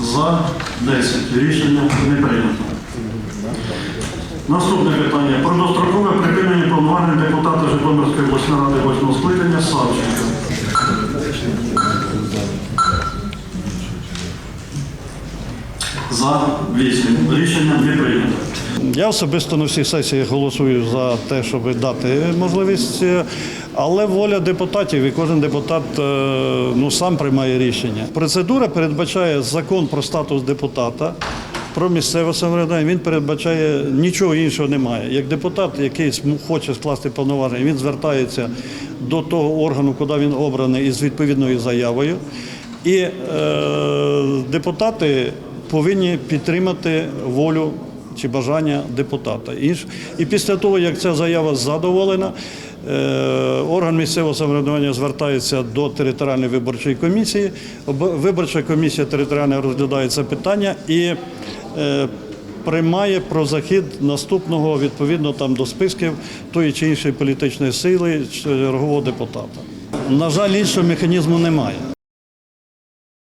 За 10. Рішення не прийнято. Наступне питання. Про дострокове припинення повноважень депутата Житомирської обласної ради 8 скликання Савченка. За 8. Рішення не прийнято. Я особисто на всіх сесіях голосую за те, щоб дати можливість, е, але воля депутатів, і кожен депутат е, ну, сам приймає рішення. Процедура передбачає закон про статус депутата. Про місцеве самоврядування він передбачає нічого іншого немає. Як депутат, який хоче скласти повноваження, він звертається до того органу, куди він обраний, із відповідною заявою. І е, депутати повинні підтримати волю чи бажання депутата. І, після того, як ця заява задоволена, е, орган місцевого самоврядування звертається до територіальної виборчої комісії. Виборча комісія територіальна розглядає це питання і е, приймає про захід наступного відповідно там до списків тої чи іншої політичної сили чергового депутата. На жаль, іншого механізму немає.